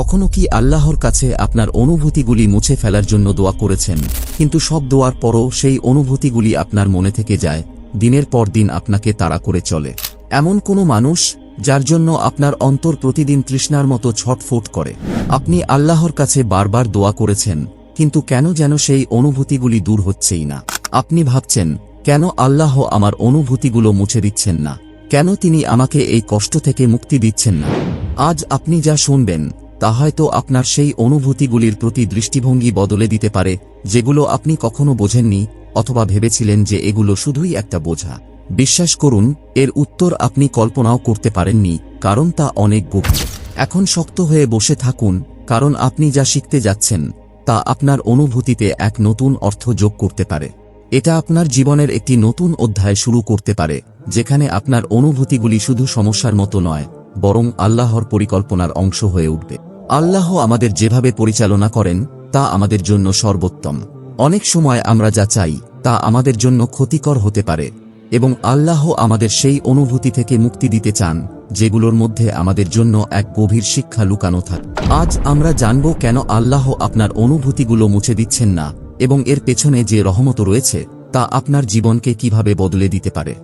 কখনো কি আল্লাহর কাছে আপনার অনুভূতিগুলি মুছে ফেলার জন্য দোয়া করেছেন? কিন্তু সব দোয়ার পরও সেই অনুভূতিগুলি আপনার মনে থেকে যায়, দিনের পর দিন আপনাকে তাড়া করে চলে। এমন কোনো মানুষ, যার জন্য আপনার অন্তর প্রতিদিন তৃষ্ণার মতো ছটফট করে। আপনি আল্লাহর কাছে বারবার দোয়া করেছেন, কিন্তু কেন যেন সেই অনুভূতিগুলি দূর হচ্ছেই না? আপনি ভাবছেন, কেন আল্লাহ আমার অনুভূতিগুলো মুছে দিচ্ছেন না? কেন তিনি আমাকে এই কষ্ট থেকে মুক্তি দিচ্ছেন না? আজ আপনি যা শুনবেন তা হয়তো আপনার সেই অনুভূতিগুলির প্রতি দৃষ্টিভঙ্গি বদলে দিতে পারে, যেগুলো আপনি কখনো বোঝেননি অথবা ভেবেছিলেন যে এগুলো শুধুই একটা বোঝা। বিশ্বাস করুন, এর উত্তর আপনি কল্পনাও করতে পারেননি, কারণ তা অনেক গভীর। এখন শক্ত হয়ে বসে থাকুন, কারণ আপনি যা শিখতে যাচ্ছেন, তা আপনার অনুভূতিতে এক নতুন অর্থ যোগ করতে পারে। এটা আপনার জীবনের একটি নতুন অধ্যায় শুরু করতে পারে, যেখানে আপনার অনুভূতিগুলি শুধু সমস্যার মতো নয়, বরং আল্লাহর পরিকল্পনার অংশ হয়ে উঠবে। আল্লাহ আমাদের যেভাবে পরিচালনা করেন, তা আমাদের জন্য সর্বোত্তম। অনেক সময় আমরা যা চাই, তা আমাদের জন্য ক্ষতিকর হতে পারে এবং আল্লাহ আমাদের সেই অনুভূতি থেকে মুক্তি দিতে চান, যেগুলোর মধ্যে আমাদের জন্য এক গভীর শিক্ষা লুকানো থাকে। আজ আমরা জানব কেন আল্লাহ আপনার অনুভূতিগুলো মুছে দিচ্ছেন না এবং এর পেছনে যে রহমত রয়েছে, তা আপনার জীবনকে কীভাবে বদলে দিতে পারে।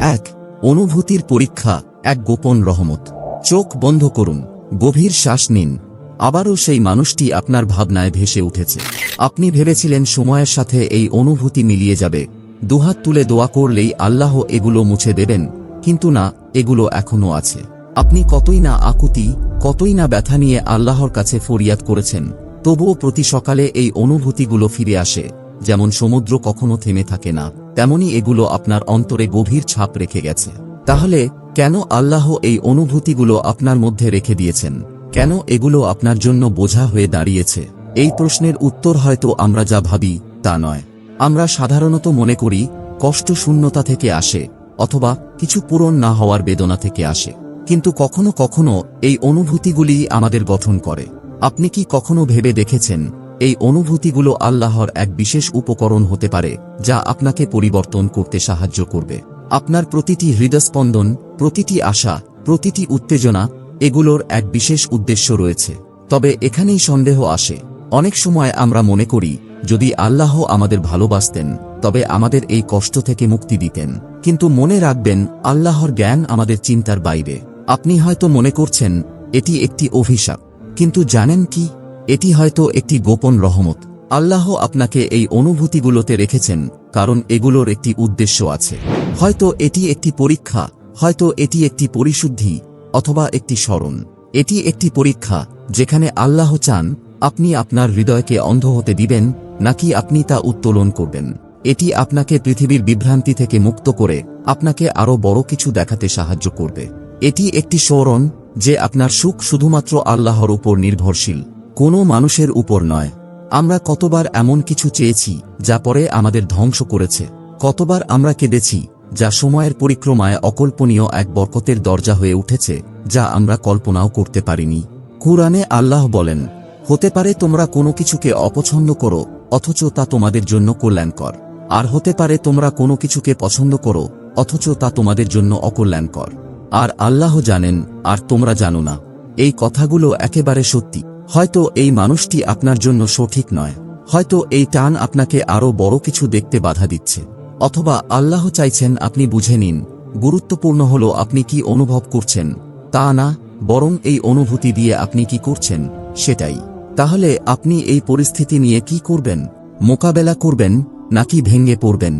এক, অনুভূতির পরীক্ষা, এক গোপন রহমত। চোখ বন্ধ করুন, গভীর শ্বাস নিন। আবারও সেই মানুষটি আপনার ভাবনায় ভেসে উঠেছে। আপনি ভেবেছিলেন সময়ের সাথে এই অনুভূতি মিলিয়ে যাবে। দুহাত তুলে দোয়া করলেই আল্লাহ এগুলো মুছে দেবেন, কিন্তু না, এগুলো এখনও আছে। আপনি কতই না আকুতি, কতই না ব্যথা নিয়ে আল্লাহর কাছে ফরিয়াদ করেছেন, তবুও প্রতি সকালে এই অনুভূতিগুলো ফিরে আসে, যেমন সমুদ্র কখনো থেমে থাকে না, তেমনি এগুলো আপনার অন্তরে গভীর ছাপ রেখে গেছে। তাহলে কেন আল্লাহ এই অনুভূতিগুলো আপনার মধ্যে রেখে দিয়েছেন? কেন এগুলো আপনার জন্য বোঝা হয়ে দাঁড়িয়েছে? এই প্রশ্নের উত্তর হয়তো আমরা যা ভাবি, তা নয়। আমরা সাধারণত মনে করি, কষ্ট শূন্যতা থেকে আসে, অথবা কিছু পূরণ না হওয়ার বেদনা থেকে আসে। কিন্তু কখনো কখনো এই অনুভূতিগুলি আমাদের গঠন করে। আপনি কি কখনো ভেবে দেখেছেন, এই অনুভূতিগুলো আল্লাহর এক বিশেষ উপকরণ হতে পারে, যা আপনাকে পরিবর্তন করতে সাহায্য করবে? আপনার প্রতিটি হৃদস্পন্দন, প্রতিটি আশা, প্রতিটি উত্তেজনা এগুলোর এক বিশেষ উদ্দেশ্য রয়েছে। তবে এখানেই সন্দেহ আসে। অনেক সময় আমরা মনে করি, যদি আল্লাহ আমাদের ভালোবাসতেন, তবে আমাদের এই কষ্ট থেকে মুক্তি দিতেন। কিন্তু মনে রাখবেন, আল্লাহর জ্ঞান আমাদের চিন্তার বাইরে। আপনি হয়তো মনে করছেন, এটি একটি অভিশাপ। কিন্তু জানেন কি? এটি হয়তো একটি গোপন রহমত। আল্লাহ আপনাকে এই অনুভূতিগুলোতে রেখেছেন, কারণ এগুলোর একটি উদ্দেশ্য আছে। হয়তো এটি একটি পরীক্ষা, হয়তো এটি একটি পরিশুদ্ধি অথবা একটি স্মরণ। এটি একটি পরীক্ষা, যেখানে আল্লাহ চান, আপনি আপনার হৃদয়কে অন্ধ হতে দিবেন, নাকি আপনি তা উত্তোলন করবেন। এটি আপনাকে পৃথিবীর বিভ্রান্তি থেকে মুক্ত করে, আপনাকে আরও বড় কিছু দেখাতে সাহায্য করবে। এটি একটি স্মরণ, যে আপনার সুখ শুধুমাত্র আল্লাহর উপর নির্ভরশীল, কোনো মানুষের উপর নয়। আমরা কতবার এমন কিছু চেয়েছি, যা পরে আমাদের ধ্বংস করেছে। কতবার আমরা কেঁদেছি যা সময়ের পরিক্রমায় অকল্পনীয় এক বরকতের দরজা হয়ে উঠেছে, যা আমরা কল্পনাও করতে পারিনি। কুরআনে আল্লাহ বলেন, হতে পারে তোমরা কোনো কিছুকে অপছন্দ করো, অথচ তা তোমাদের জন্য কল্যাণকর। আর হতে পারে তোমরা কোনো কিছুকে পছন্দ করো, অথচ তা তোমাদের জন্য অকল্যাণকর। আর আল্লাহ জানেন, আর তোমরা জানো না। এই কথাগুলো একেবারে সত্যি। হয়তো এই মানুষটি আপনার জন্য সঠিক নয়। হয়তো এই টান আপনাকে আরও বড় কিছু দেখতে বাধা দিচ্ছে। অথবা আল্লাহ চাইছেন আপনি বুঝে নিন, গুরুত্বপূর্ণ হল আপনি কি অনুভব করছেন, তা না, বরং এই অনুভূতি দিয়ে আপনি কি করছেন, সেটাই। তাহলে আপনি এই পরিস্থিতি নিয়ে কি করবেন, মোকাবেলা করবেন, নাকি ভেঙে পড়বেন?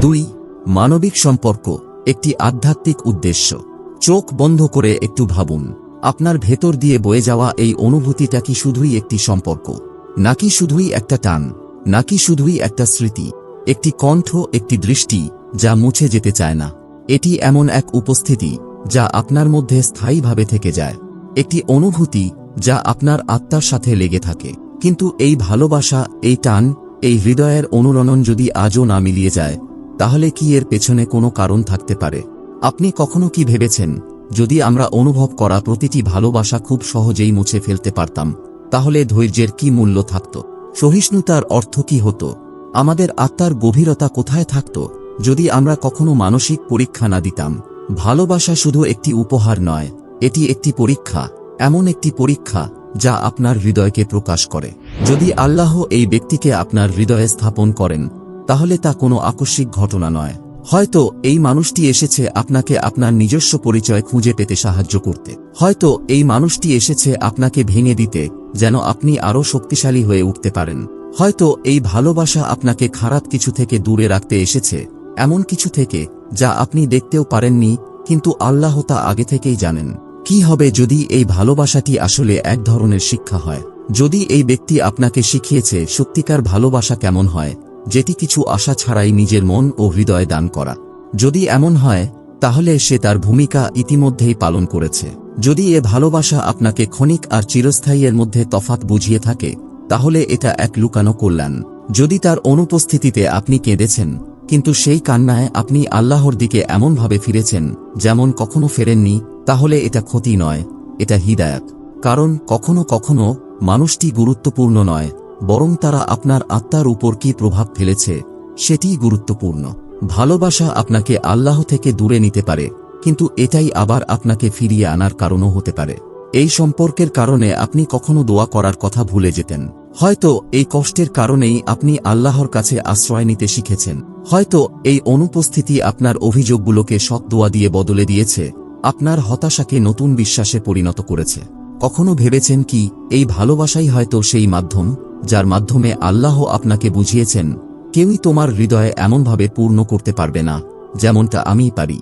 দুই, মানবিক সম্পর্ক একটি আধ্যাত্মিক উদ্দেশ্য। চোখ বন্ধ করে একটু ভাবুন, আপনার ভেতর দিয়ে বয়ে যাওয়া এই অনুভূতিটা কি শুধুই একটি সম্পর্ক, নাকি শুধুই একটা টান, নাকি শুধুই একটা স্মৃতি? একটি কণ্ঠ, একটি দৃষ্টি যা মুছে যেতে চায় না। এটি এমন এক উপস্থিতি যা আপনার মধ্যে স্থায়ীভাবে থেকে যায়। একটি অনুভূতি যা আপনার আত্মার সাথে লেগে থাকে। কিন্তু এই ভালোবাসা, এই টান, এই হৃদয়ের অনুরণন যদি আজও না মিলিয়ে যায়, তাহলে কি এর পেছনে কোনো কারণ থাকতে পারে? আপনি কখনো কি ভেবেছেন, যদি আমরা অনুভব করা প্রতিটি ভালোবাসা খুব সহজেই মুছে ফেলতে পারতাম, তাহলে ধৈর্যের কি মূল্য থাকত? সহিষ্ণুতার অর্থ কি হতো? আমাদের আত্মার গভীরতা কোথায় থাকত, যদি আমরা কখনো মানসিক পরীক্ষা না দিতাম? ভালোবাসা শুধু একটি উপহার নয়, এটি একটি পরীক্ষা, এমন একটি পরীক্ষা যা আপনার হৃদয়কে প্রকাশ করে। যদি আল্লাহ এই ব্যক্তিকে আপনার হৃদয়ে স্থাপন করেন, তাহলে তা কোনো আকস্মিক ঘটনা নয়। হয়তো এই মানুষটি এসেছে আপনাকে আপনার নিজস্ব পরিচয় খুঁজে পেতে সাহায্য করতে। হয়তো এই মানুষটি এসেছে আপনাকে ভেঙে দিতে, যেন আপনি আরও শক্তিশালী হয়ে উঠতে পারেন। হয়তো এই ভালোবাসা আপনাকে খারাপ কিছু থেকে দূরে রাখতে এসেছে, এমন কিছু থেকে যা আপনি দেখতেও পারেননি, কিন্তু আল্লাহ তা আগে থেকেই জানেন। কি হবে যদি এই ভালোবাসাটি আসলে এক ধরনের শিক্ষা হয়? যদি এই ব্যক্তি আপনাকে শিখিয়েছে সত্যিকার ভালোবাসা কেমন হয়, যেটি কিছু আশা ছাড়াই নিজের মন ও হৃদয় দান করা। যদি এমন হয়, তাহলে সে তার ভূমিকা ইতিমধ্যেই পালন করেছে। যদি এ ভালোবাসা আপনাকে ক্ষণিক আর চিরস্থায়ীর মধ্যে তফাত বুঝিয়ে থাকে তাহলে এটা এক লুকানো কল্যাণ। যদি তার অনুপস্থিতিতে আপনি কেঁদেছেন, কিন্তু সেই কান্নায় আপনি আল্লাহর দিকে এমনভাবে ফিরেছেন, যেমন কখনো ফেরেননি, তাহলে এটা ক্ষতি নয়, এটা হিদায়াত। কারণ কখনো কখনো মানুষটি গুরুত্বপূর্ণ নয়, বরং তারা আপনার আত্মার উপর কি প্রভাব ফেলেছে, সেটিই গুরুত্বপূর্ণ। ভালোবাসা আপনাকে আল্লাহ থেকে দূরে নিতে পারে, কিন্তু এটাই আবার আপনাকে ফিরিয়ে আনার কারণও হতে পারে। এই সম্পর্কের কারণে আপনি কখনো দোয়া করার কথা ভুলে যেতেন। হয়তো এই কষ্টের কারণেই আপনি আল্লাহর কাছে আশ্রয় নিতে শিখেছেন। হয়তো এই অনুপস্থিতি আপনার অভিযোগগুলোকে সৎ দোয়া দিয়ে বদলে দিয়েছে। আপনার হতাশাকে নতুন বিশ্বাসে পরিণত করেছে। কখনো ভেবেছেন কি, এই ভালোবাসাই হয়তো সেই মাধ্যম, যার মাধ্যমে আল্লাহ আপনাকে বুঝিয়েছেন, কেউই তোমার হৃদয়ে এমনভাবে পূর্ণ করতে পারবে না, যেমনটা আমি পারি।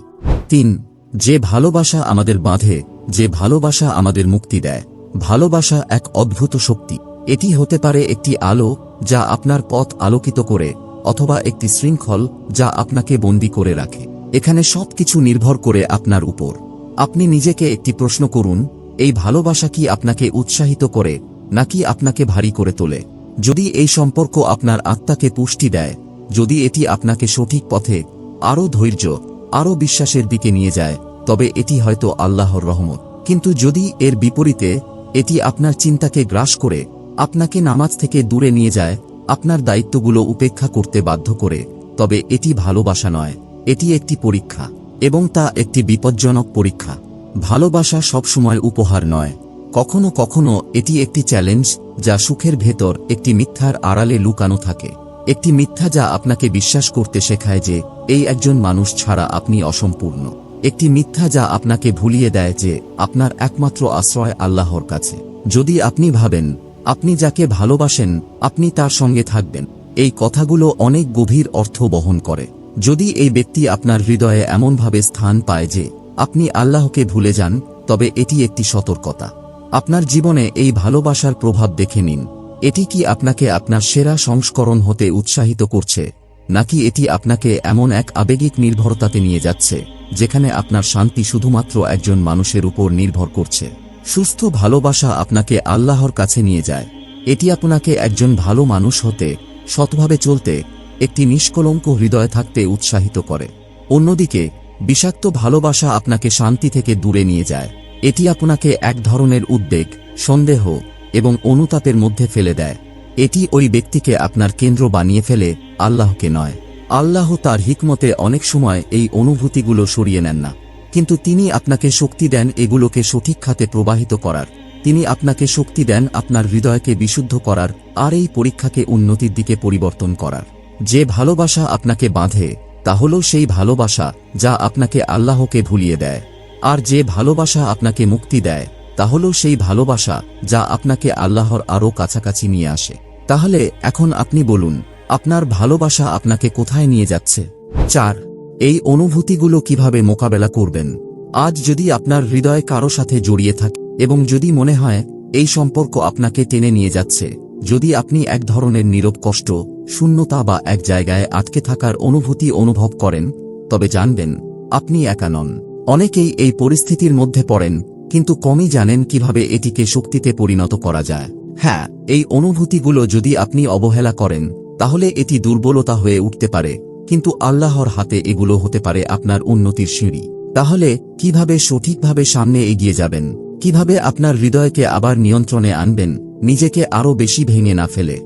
তিন, যে ভালোবাসা আমাদের বাঁধে যে ভালোবাসা আমাদের মুক্তি দেয়। ভালোবাসা এক অদ্ভুত শক্তি। এটি হতে পারে একটি আলো যা আপনার পথ আলোকিত করে, অথবা একটি শৃঙ্খল যা আপনাকে বন্দি করে রাখে। এখানে সবকিছু নির্ভর করে আপনার উপর। আপনি নিজেকে একটি প্রশ্ন করুন, এই ভালোবাসা কি আপনাকে উৎসাহিত করে, নাকি আপনাকে ভারী করে তোলে? যদি এই সম্পর্ক আপনার আত্মাকে পুষ্টি দেয়, যদি এটি আপনাকে সঠিক পথে, আরও ধৈর্য, আরও বিশ্বাসের দিকে নিয়ে যায় তবে এটি হয়তো আল্লাহর রহমত। কিন্তু যদি এর বিপরীতে এটি আপনার চিন্তাকে গ্রাস করে, আপনাকে নামাজ থেকে দূরে নিয়ে যায়, আপনার দায়িত্বগুলো উপেক্ষা করতে বাধ্য করে, তবে এটি ভালোবাসা নয়, এটি একটি পরীক্ষা, এবং তা একটি বিপজ্জনক পরীক্ষা। ভালোবাসা সবসময় উপহার নয়। কখনো কখনো এটি একটি চ্যালেঞ্জ যা সুখের ভেতর একটি মিথ্যার আড়ালে লুকানো থাকে। একটি মিথ্যা যা আপনাকে বিশ্বাস করতে শেখায় যে, এই একজন মানুষ ছাড়া আপনি অসম্পূর্ণ। একটি মিথ্যা যা আপনাকে ভুলিয়ে দেয় যে আপনার একমাত্র আশ্রয় আল্লাহর কাছে। যদি আপনি ভাবেন, আপনি যাকে ভালোবাসেন, আপনি তার সঙ্গে থাকবেন। এই কথাগুলো অনেক গভীর অর্থ বহন করে। যদি এই ব্যক্তি আপনার হৃদয়ে এমনভাবে স্থান পায় যে আপনি আল্লাহকে ভুলে যান, তবে এটি একটি সতর্কতা। আপনার জীবনে এই ভালোবাসার প্রভাব দেখে নিন। এটি কি আপনাকে আপনার সেরা সংস্করণ হতে উৎসাহিত করছে, নাকি এটি আপনাকে এমন এক আবেগিক নির্ভরতাতে নিয়ে যাচ্ছে? যেখানে আপনার শান্তি শুধুমাত্র একজন মানুষের উপর নির্ভর করছে। সুস্থ ভালোবাসা আপনাকে আল্লাহর কাছে নিয়ে যায়। এটি আপনাকে একজন ভালো মানুষ হতে, সৎভাবে চলতে, একটি নিষ্কলঙ্ক হৃদয় থাকতে উৎসাহিত করে। অন্যদিকে, বিষাক্ত ভালোবাসা আপনাকে শান্তি থেকে দূরে নিয়ে যায়। এটি আপনাকে এক ধরনের উদ্বেগ, সন্দেহ এবং অনুতাপের মধ্যে ফেলে দেয়। এটি ওই ব্যক্তিকে আপনার কেন্দ্র বানিয়ে ফেলে, আল্লাহকে নয়। আল্লাহ তার হিকমতে অনেক সময় এই অনুভূতিগুলো সরিয়ে নেন না। কিন্তু তিনি আপনাকে শক্তি দেন এগুলোকে সঠিক খাতে প্রবাহিত করার। তিনি আপনাকে শক্তি দেন আপনার হৃদয়কে বিশুদ্ধ করার আর এই পরীক্ষাকে উন্নতির দিকে পরিবর্তন করার। যে ভালোবাসা আপনাকে বাঁধে, তা হল সেই ভালোবাসা যা আপনাকে আল্লাহকে ভুলিয়ে দেয়। আর যে ভালোবাসা আপনাকে মুক্তি দেয়, তা হল সেই ভালোবাসা যা আপনাকে আল্লাহর আরও কাছাকাছি নিয়ে আসে। তাহলে এখন আপনি বলুন আপনার ভালোবাসা আপনাকে কোথায় নিয়ে যাচ্ছে? চার, এই অনুভূতিগুলো কীভাবে মোকাবেলা করবেন? আজ যদি আপনার হৃদয় কারও সাথে জড়িয়ে থাকে এবং যদি মনে হয়, এই সম্পর্ক আপনাকে টেনে নিয়ে যাচ্ছে, যদি আপনি এক ধরনের নীরব কষ্ট, শূন্যতা বা এক জায়গায় আটকে থাকার অনুভূতি অনুভব করেন, তবে জানবেন, আপনি একা নন। অনেকেই এই পরিস্থিতির মধ্যে পড়েন, কিন্তু কমই জানেন কীভাবে এটিকে শক্তিতে পরিণত করা যায়। হ্যাঁ এই অনুভূতিগুলো যদি আপনি অবহেলা করেন তাহলে এটি দুর্বলতা হয়ে উঠতে পারে, কিন্তু আল্লাহর হাতে এগুলো হতে পারে আপনার উন্নতির সিঁড়ি। তাহলে, কীভাবে সঠিকভাবে সামনে এগিয়ে যাবেন? কীভাবে আপনার হৃদয়কে আবার নিয়ন্ত্রণে আনবেন, নিজেকে আরও বেশি ভেঙে না ফেলে?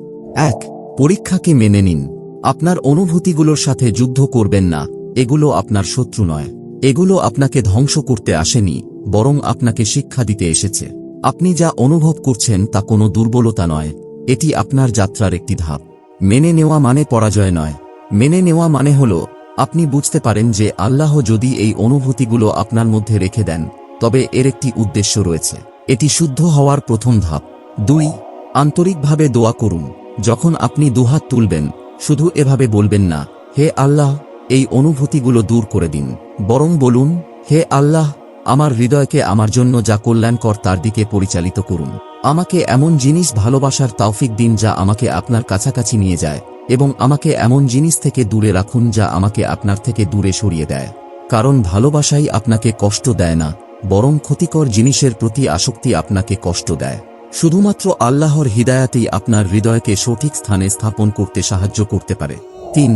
এক, পরীক্ষাকে মেনে নিন। আপনার অনুভূতিগুলোর সাথে যুদ্ধ করবেন না, এগুলো আপনার শত্রু নয়। এগুলো আপনাকে ধ্বংস করতে আসেনি, বরং আপনাকে শিক্ষা দিতে এসেছে। আপনি যা অনুভব করছেন তা কোনো দুর্বলতা নয়, এটি আপনার যাত্রার একটি ধাপ। মেনে নেওয়া মানে পরাজয় নয়। মেনে নেওয়া মানে হল, আপনি বুঝতে পারেন যে আল্লাহ যদি এই অনুভূতিগুলো আপনার মধ্যে রেখে দেন, তবে এর একটি উদ্দেশ্য রয়েছে। এটি শুদ্ধ হওয়ার প্রথম ধাপ। দুই, আন্তরিকভাবে দোয়া করুন। যখন আপনি দুহাত তুলবেন, শুধু এভাবে বলবেন না, হে আল্লাহ, এই অনুভূতিগুলো দূর করে দিন। বরং বলুন, হে আল্লাহ, আমার হৃদয়কে আমার জন্য যা কল্যাণকর তার দিকে পরিচালিত করুন। আমাকে এমন জিনিস ভালোবাসার তাওফিক দিন যা আমাকে আপনার কাছাকাছি নিয়ে যায়, এবং আমাকে এমন জিনিস থেকে দূরে রাখুন যা আমাকে আপনার থেকে দূরে সরিয়ে দেয়। কারণ ভালোবাসাই আপনাকে কষ্ট দেয় না, বরং ক্ষতিকর জিনিসের প্রতি আসক্তি আপনাকে কষ্ট দেয়। শুধুমাত্র আল্লাহর হৃদায়াতেই আপনার হৃদয়কে সঠিক স্থানে স্থাপন করতে সাহায্য করতে পারে। তিন,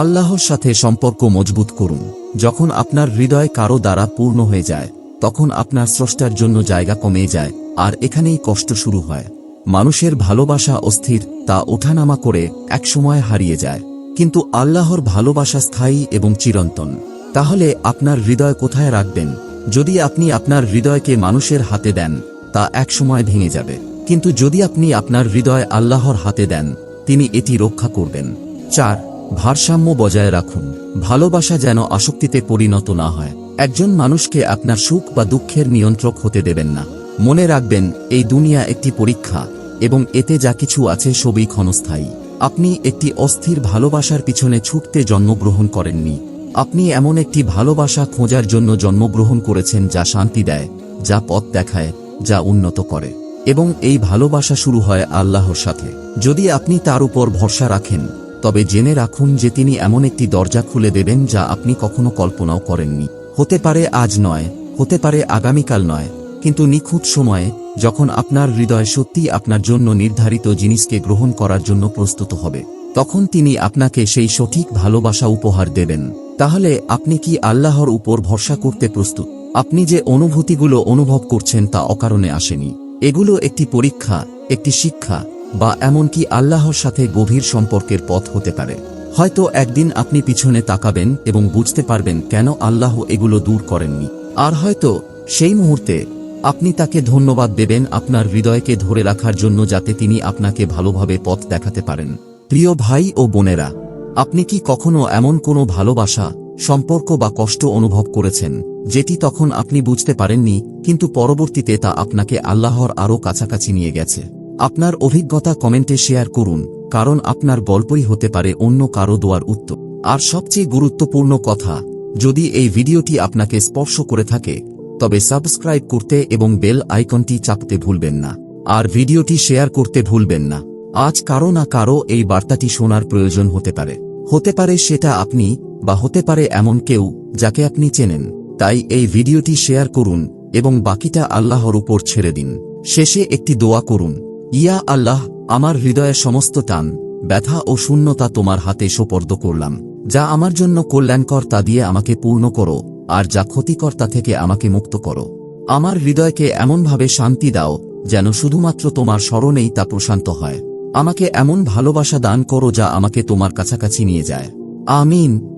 আল্লাহর সাথে সম্পর্ক মজবুত করুন। যখন আপনার হৃদয় কারও দ্বারা পূর্ণ হয়ে যায়, তখন আপনার স্রষ্টার জন্য জায়গা কমে যায় আর এখানেই কষ্ট শুরু হয়। মানুষের ভালোবাসা অস্থির, তা ওঠানামা করে একসময় হারিয়ে যায়। কিন্তু আল্লাহর ভালোবাসা স্থায়ী এবং চিরন্তন। তাহলে আপনার হৃদয় কোথায় রাখবেন? যদি আপনি আপনার হৃদয়কে মানুষের হাতে দেন, তা একসময় ভেঙে যাবে। কিন্তু যদি আপনি আপনার হৃদয় আল্লাহর হাতে দেন, তিনি এটি রক্ষা করবেন। চার, ভারসাম্য বজায় রাখুন। ভালোবাসা যেন আসক্তিতে পরিণত না হয়। একজন মানুষকে আপনার সুখ বা দুঃখের নিয়ন্ত্রক হতে দেবেন না। মনে রাখবেন, এই দুনিয়া একটি পরীক্ষা এবং এতে যা কিছু আছে সবই ক্ষণস্থায়ী। আপনি একটি অস্থির ভালোবাসার পিছনে ছুটতে জন্মগ্রহণ করেননি। আপনি এমন একটি ভালোবাসা খোঁজার জন্য জন্মগ্রহণ করেছেন যা শান্তি দেয়, যা পথ দেখায়, যা উন্নত করে। এবং এই ভালোবাসা শুরু হয় আল্লাহর সাথে। যদি আপনি তার উপর ভরসা রাখেন, তবে জেনে রাখুন যে তিনি এমন একটি দরজা খুলে দেবেন যা আপনি কখনো কল্পনাও করেননি। হতে পারে আজ নয়, হতে পারে আগামীকাল নয় কিন্তু নিখুঁত সময়ে, যখন আপনার হৃদয় সত্যি আপনার জন্য নির্ধারিত জিনিসকে গ্রহণ করার জন্য প্রস্তুত হবে, তখন তিনি আপনাকে সেই সঠিক ভালোবাসা উপহার দেবেন। তাহলে আপনি কি আল্লাহর উপর ভরসা করতে প্রস্তুত? আপনি যে অনুভূতিগুলো অনুভব করছেন তা অকারণে আসেনি। এগুলো একটি পরীক্ষা, একটি শিক্ষা, বা এমনকি আল্লাহর সাথে গভীর সম্পর্কের পথ হতে পারে। হয়তো একদিন আপনি পিছনে তাকাবেন এবং বুঝতে পারবেন কেন আল্লাহ এগুলো দূর করেননি। আর হয়তো সেই মুহূর্তে আপনি তাকে ধন্যবাদ দেবেন আপনার হৃদয়কে ধরে রাখার জন্য যাতে তিনি আপনাকে ভালোভাবে পথ দেখাতে পারেন। প্রিয় ভাই ও বোনেরা, আপনি কি কখনো এমন কোনো ভালোবাসা, সম্পর্ক বা কষ্ট অনুভব করেছেন, যেটি তখন আপনি বুঝতে পারেননি, কিন্তু পরবর্তীতে তা আপনাকে আল্লাহর আরও কাছাকাছি নিয়ে গেছে? আপনার অভিজ্ঞতা কমেন্টে শেয়ার করুন, কারণ আপনার গল্পই হতে পারে অন্য কারও দোয়ার উত্তর। আর সবচেয়ে গুরুত্বপূর্ণ কথা, যদি এই ভিডিওটি আপনাকে স্পর্শ করে থাকে তবে সাবস্ক্রাইব করতে এবং বেল আইকনটি চাপতে ভুলবেন না। আর ভিডিওটি শেয়ার করতে ভুলবেন না। আজ কারও না কারও এই বার্তাটি শোনার প্রয়োজন হতে পারে। হতে পারে সেটা আপনি, বা হতে পারে এমন কেউ, যাকে আপনি চেনেন। তাই এই ভিডিওটি শেয়ার করুন এবং বাকিটা আল্লাহর উপর ছেড়ে দিন। শেষে একটি দোয়া করুন। ইয়া আল্লাহ, আমার হৃদয়ের সমস্ত টান, ব্যথা ও শূন্যতা তোমার হাতে সোপর্দ করলাম। যা আমার জন্য কল্যাণকর তা দিয়ে আমাকে পূর্ণ করো। আর যা ক্ষতিকর্তা থেকে আমাকে মুক্ত করো। আমার হৃদয়কে এমনভাবে শান্তি দাও, যেন শুধুমাত্র তোমার স্মরণেই তা প্রশান্ত হয়। আমাকে এমন ভালোবাসা দান করো যা আমাকে তোমার কাছাকাছি নিয়ে যায়। আমিন।